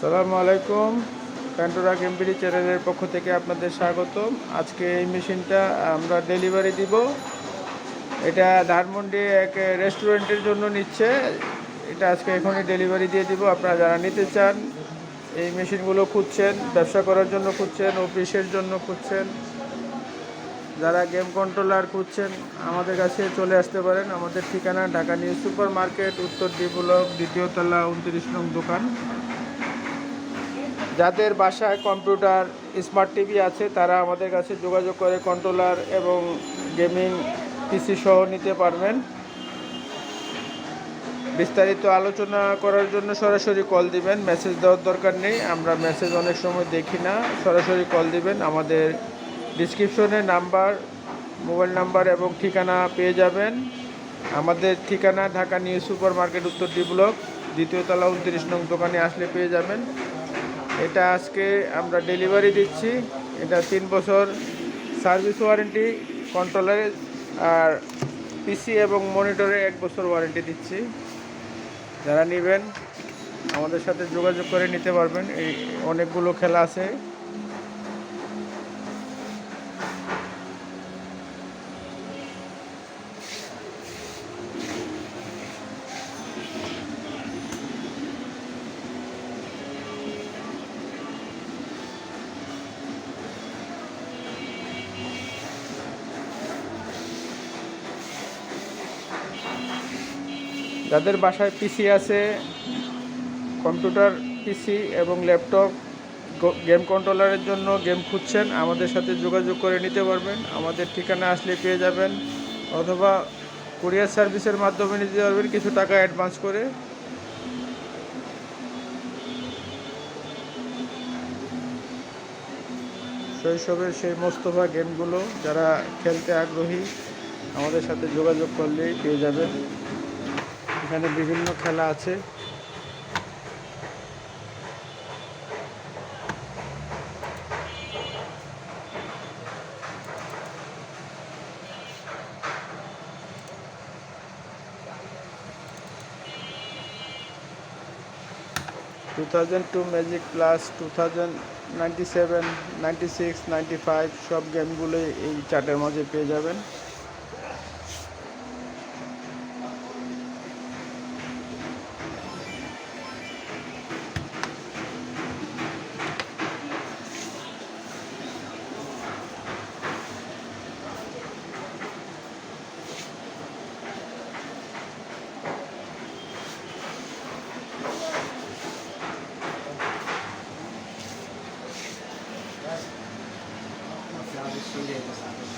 সালামু আলাইকুম। প্যান্টোরা গেমবিডি চ্যানেলের পক্ষ থেকে আপনাদের স্বাগতম। আজকে এই মেশিনটা আমরা ডেলিভারি দিব। এটা ধানমন্ডি এক রেস্টুরেন্টের জন্য নিচ্ছে। এটা আজকে এখনই ডেলিভারি দিয়ে দিব। আপনারা যারা নিতে চান, এই মেশিনগুলো খুঁজছেন, ব্যবসা করার জন্য খুঁজছেন, অফিসের জন্য খুঁজছেন, যারা গেম কন্ট্রোলার খুঁজছেন, আমাদের কাছে চলে আসতে পারেন। আমাদের ঠিকানা ঢাকা নিউ সুপার মার্কেট উত্তর ডি ব্লক দ্বিতীয় তলা উনত্রিশ নং দোকান। যাদের বাসায় কম্পিউটার, স্মার্ট টিভি আছে, তারা আমাদের কাছে যোগাযোগ করে কন্ট্রোলার এবং গেমিং পিসি সহ নিতে পারবেন। বিস্তারিত আলোচনা করার জন্য সরাসরি কল দিবেন মেসেজ দেওয়ার দরকার নেই, আমরা মেসেজ অনেক সময় দেখি না, সরাসরি কল দিবেন, আমাদের ডিসক্রিপশনে নাম্বার মোবাইল নাম্বার এবং ঠিকানা পেয়ে যাবেন। আমাদের ঠিকানা ঢাকা নিউ সুপার মার্কেট উত্তর ডি ব্লক, দ্বিতীয় তলা উনত্রিশ নং দোকানে আসলে পেয়ে যাবেন। এটা আজকে আমরা ডেলিভারি দিচ্ছি। এটা তিন বছর সার্ভিস ওয়ারেন্টি কন্ট্রোলারে আর পিসি এবং মনিটরে এক বছর ওয়ারেন্টি দিচ্ছি। যারা নেবেন, আমাদের সাথে যোগাযোগ করে নিতে পারবেন। এই অনেকগুলো খেলা আছে। যাদের বাসায় পিসি আছে কম্পিউটার পিসি এবং ল্যাপটপ গেম কন্ট্রোলারের জন্য গেম খুঁজছেন, আমাদের সাথে যোগাযোগ করে নিতে পারবেন। আমাদের ঠিকানা আসলে পেয়ে যাবেন। অথবা কুরিয়ার সার্ভিসের মাধ্যমে নিতে পারবেন কিছু টাকা অ্যাডভান্স করে। শৈশবের সেই মোস্তফা গেমগুলো যারা খেলতে আগ্রহী, আমাদের সাথে যোগাযোগ করলেই পেয়ে যাবেন। এখানে বিভিন্ন খেলা আছে। Two thousand two magic plus two thousand ninety seven ninety six ninety five সব গেমগুলোই এই চার্টের মাঝে পেয়ে যাবেন। absurdo ainda, sabe?